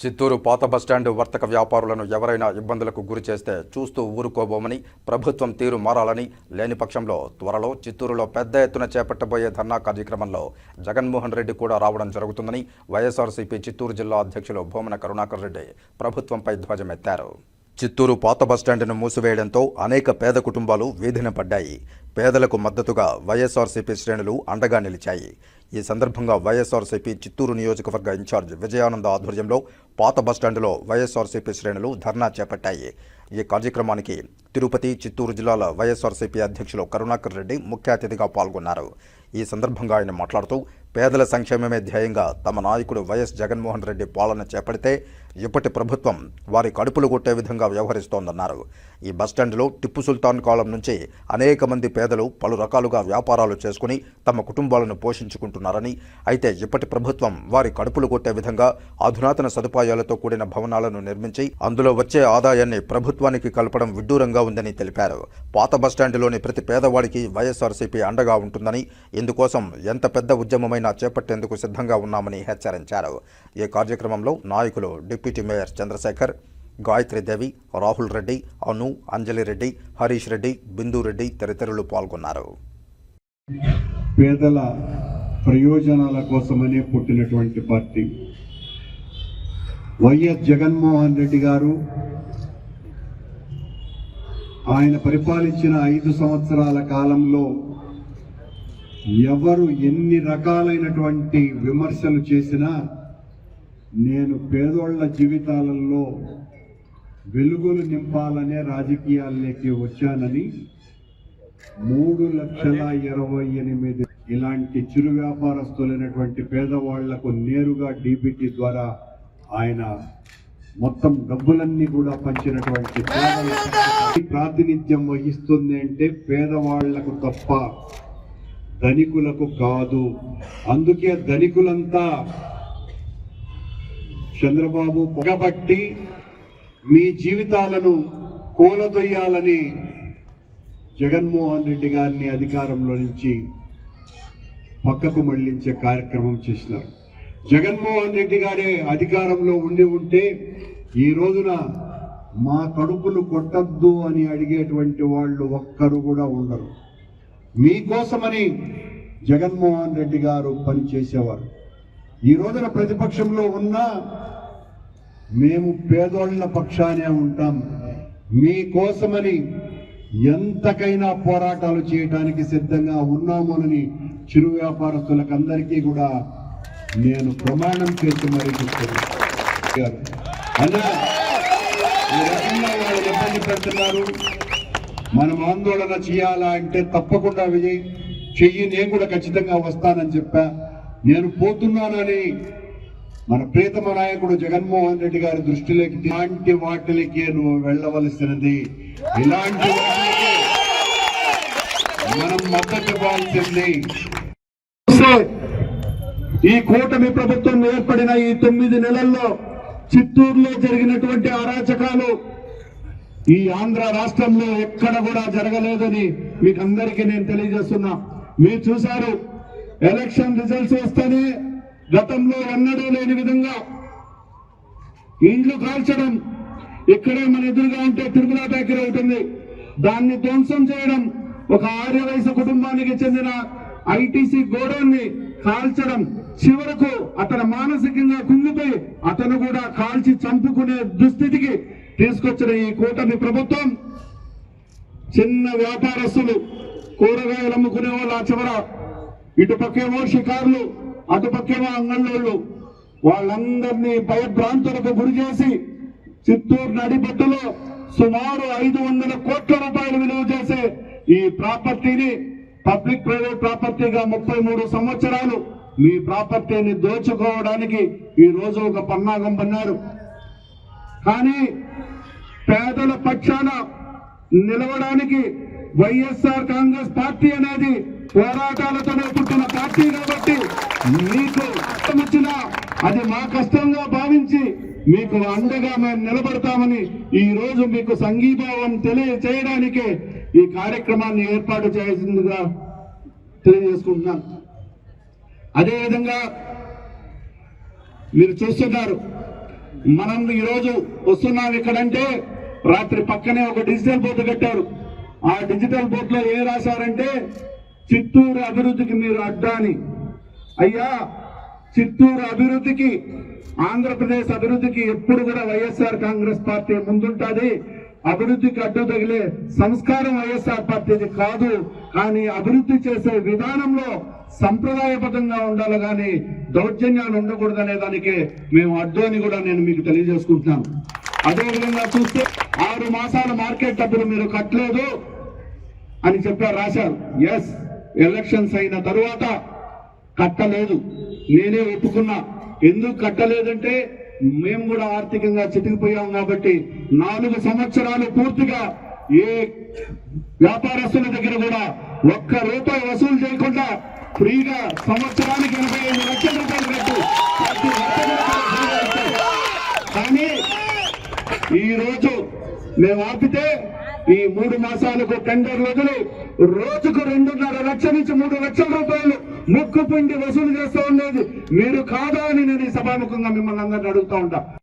చిత్తూరు పాత బస్టాండ్ వర్తక వ్యాపారులను ఎవరైనా ఇబ్బందులకు గురి చేస్తే చూస్తూ ఊరుకోబోమని ప్రభుత్వం తీరు మారాలని లేని పక్షంలో త్వరలో చిత్తూరులో పెద్ద ఎత్తున చేపట్టబోయే ధర్నా కార్యక్రమంలో జగన్మోహన్ రెడ్డి కూడా రావడం జరుగుతుందని వైఎస్ఆర్సీపీ చిత్తూరు జిల్లా అధ్యక్షులు భూమన కరుణాకర్ రెడ్డి ప్రభుత్వంపై ధ్వజమెత్తారు. చిత్తూరు పాత బస్టాండ్ను మూసివేయడంతో అనేక పేద కుటుంబాలు వేధిన పడ్డాయి. పేదలకు మద్దతుగా వైఎస్ఆర్సీపీ శ్రేణులు అండగా నిలిచాయి. ఈ సందర్భంగా వైఎస్ఆర్సీపీ చిత్తూరు నియోజకవర్గ ఇన్ఛార్జ్ విజయానంద ఆధ్వర్యంలో పాత బస్టాండులో వైఎస్ఆర్సీపీ శ్రేణులు ధర్నా చేపట్టాయి. ఈ కార్యక్రమానికి తిరుపతి చిత్తూరు జిల్లాల వైఎస్ఆర్సీపీ అధ్యక్షులు కరుణాకర్ రెడ్డి ముఖ్య అతిథిగా పాల్గొన్నారు. ఈ సందర్భంగా ఆయన మాట్లాడుతూ పేదల సంక్షేమమే ధ్యేయంగా తమ నాయకుడు వైఎస్ జగన్మోహన్ రెడ్డి పాలన చేపడితే ఇప్పటి ప్రభుత్వం వారి కడుపులు కొట్టే విధంగా వ్యవహరిస్తోందన్నారు. ఈ బస్టాండ్లో టిప్పు సుల్తాన్ కాలం నుంచి అనేక మంది పేదలు పలు రకాలుగా వ్యాపారాలు చేసుకుని తమ కుటుంబాలను పోషించుకుంటున్నారని అయితే ఇప్పటి ప్రభుత్వం వారి కడుపులు కొట్టే విధంగా అధునాతన సదుపాయాలతో కూడిన భవనాలను నిర్మించి అందులో వచ్చే ఆదాయాన్ని ప్రభుత్వానికి కలపడం విడ్డూరంగా ఉందని తెలిపారు. పాత బస్టాండ్లోని ప్రతి పేదవాడికి వైఎస్ఆర్సీపీ అండగా ఉంటుందని ఇందుకోసం ఎంత పెద్ద ఉద్యమమైన చేపట్టేందుకు సిద్ధంగా ఉన్నామని హెచ్చరించారు. ఈ కార్యక్రమంలో నాయకులు డిప్యూటీ మేయర్ చంద్రశేఖర్ గాయత్రీదేవి రాహుల్ రెడ్డి అను అంజలి రెడ్డి హరీష్ రెడ్డి బిందు రెడ్డి తదితరులు పాల్గొన్నారు. పేదల ప్రయోజనాల కోసమనే పుట్టినటువంటి పార్టీ. వైఎస్ జగన్మోహన్ రెడ్డి గారు ఆయన పరిపాలించిన ఐదు సంవత్సరాల కాలంలో ఎవరు ఎన్ని రకాలైనటువంటి విమర్శలు చేసినా నేను పేదోళ్ళ జీవితాలలో వెలుగులు నింపాలనే రాజకీయాల్లోకి వచ్చానని మూడు లక్షల ఇరవై ఎనిమిది ఇలాంటి చిరు వ్యాపారస్తులైనటువంటి పేదవాళ్ళకు నేరుగా డీబీటీ ద్వారా ఆయన మొత్తం డబ్బులన్నీ కూడా పంచినటువంటి ప్రాతినిధ్యం వహిస్తుంది అంటే పేదవాళ్ళకు తప్ప ధనికులకు కాదు. అందుకే ధనికులంతా చంద్రబాబు పొగబట్టి మీ జీవితాలను కూలదొయ్యాలని జగన్మోహన్ రెడ్డి గారిని అధికారంలో నుంచి పక్కకు మళ్ళించే కార్యక్రమం చేసినారు. జగన్మోహన్ రెడ్డి గారే అధికారంలో ఉండి ఉంటే ఈ రోజున మా కడుపులు కొట్టద్దు అని అడిగేటువంటి వాళ్ళు ఒక్కరు కూడా ఉండరు. మీకోసమని జగన్మోహన్ రెడ్డి గారు పని చేసేవారు ఈ రోజున ప్రతిపక్షంలో ఉన్నా మేము పేదోళ్ళ పక్షానే ఉంటాం. మీకోసమని ఎంతకైనా పోరాటాలు చేయడానికి సిద్ధంగా ఉన్నామోనని చిరు వ్యాపారస్తులకు అందరికీ కూడా నేను ప్రమాణం చేసి మరీ చెప్తున్నాను. ఈ రకంగా వాళ్ళు ఇబ్బంది పెడుతున్నారు. మనం ఆందోళన చేయాలా అంటే తప్పకుండా విజయ్ చెయ్యి నేను కూడా ఖచ్చితంగా వస్తానని చెప్పా. నేను పోతున్నానని మన ప్రీతమ నాయకుడు జగన్మోహన్ రెడ్డి గారి దృష్టిలోకి ఇలాంటి వాటిలకే నువ్వు వెళ్ళవలసినది. ఇలాంటి మనం మద్దతు ఇవ్వాల్సింది. ఈ కూటమి ప్రభుత్వం ఏర్పడిన ఈ తొమ్మిది నెలల్లో చిత్తూరులో జరిగినటువంటి అరాచకాలు ఈ ఆంధ్ర రాష్ట్రంలో ఎక్కడ కూడా జరగలేదని మీకు అందరికీ నేను తెలియజేస్తున్నా. మీరు చూశారు ఎలక్షన్ రిజల్ట్స్ వస్తేనే గతంలో ఎన్నడూ లేని విధంగా ఇండ్లు కాల్చడం ఇక్కడే మన ఎదురుగా ఉంటే తిరుమల బేకరీ ఉంటుంది దాన్ని ధ్వంసం చేయడం ఒక ఆర్య వయసు కుటుంబానికి చెందిన ఐటీసీ గోడౌన్ని కాల్చడం చివరకు అతను మానసికంగా కుంగిపోయి అతను కూడా కాల్చి చంపుకునే దుస్థితికి తీసుకొచ్చిన ఈ కూటమి ప్రభుత్వం చిన్న వ్యాపారస్తులు కూరగాయలు అమ్ముకునే వాళ్ళు ఆ చివర ఇటుపక్కేమో షికారులు అటుపక్కేమో అంగళ్ళోళ్ళు. వాళ్ళందరినీ భయభ్రాంతులకు గురి చేసి చిత్తూరు నడిబొట్టులో సుమారు ఐదు వందల కోట్ల రూపాయలు విలువ చేసే ఈ ప్రాపర్టీని పబ్లిక్ ప్రైవేట్ ప్రాపర్టీగా ముప్పై మూడు సంవత్సరాలు మీ ప్రాపర్టీని దోచుకోవడానికి ఈ రోజు ఒక పన్నాగం పన్నారు. కానీ పేదల పక్షాన నిలవడానికి వైఎస్ఆర్ కాంగ్రెస్ పార్టీ అనేది పోరాటాలతోనే పుట్టిన పార్టీ కాబట్టి మీకు కష్టం వచ్చినా అది మా కష్టంగా భావించి మీకు అండగా మేము నిలబడతామని ఈ రోజు మీకు సంఘీభావం తెలియజేయడానికే ఈ కార్యక్రమాన్ని ఏర్పాటు చేసిందిగా తెలియజేసుకుంటున్నాను. అదేవిధంగా మీరు చూస్తున్నారు మనం ఈరోజు వస్తున్నాం ఇక్కడంటే రాత్రి పక్కనే ఒక డిజిటల్ బోర్డు కట్టారు. ఆ డిజిటల్ బోర్డులో ఏం రాశారంటే చిత్తూరు అభివృద్ధికి మీరు అడ్డా అని అయ్యా చిత్తూరు అభివృద్ధికి ఆంధ్రప్రదేశ్ అభివృద్ధికి ఎప్పుడు కూడా వైఎస్ఆర్ కాంగ్రెస్ పార్టీ ముందుంటది. అభివృద్ధికి అడ్డు తగిలే సంస్కారం వైఎస్ఆర్ పార్టీది కాదు. కానీ అభివృద్ధి చేసే విధానంలో సంప్రదాయబద్ధంగా ఉండాలి కానీ దౌర్జన్యాలు ఉండకూడదనే దానికి మేము అడ్డు అని కూడా నేను మీకు తెలియజేసుకుంటున్నాను. అదేవిధంగా చూస్తే ఆరు మాసాల మార్కెట్ డబ్బులు మీరు కట్టలేదు అని చెప్పారు రాశారు. ఎస్ ఎలక్షన్స్ అయిన తరువాత కట్టలేదు. నేనే ఒప్పుకున్నా. ఎందుకు కట్టలేదంటే మేము కూడా ఆర్థికంగా చితికిపోయాం కాబట్టి నాలుగు సంవత్సరాలు పూర్తిగా ఏ వ్యాపారస్తుల దగ్గర కూడా ఒక్క రూపాయి వసూలు చేయకుండా ఫ్రీగా సంవత్సరానికి ఎనభై ఐదు లక్షల రూపాయలు పెట్టు కానీ ఈ రోజు మేము ఆపితే ఈ మూడు మాసాలకు టెండర్లు వదిలి రోజుకు రెండున్నర లక్షల నుంచి మూడు లక్షల రూపాయలు ముక్కు పిండి వసూలు చేస్తూ ఉండేది. మీరు కాదా అని నేను ఈ సభాముఖంగా మిమ్మల్ని అందరిని అడుగుతా ఉంటా.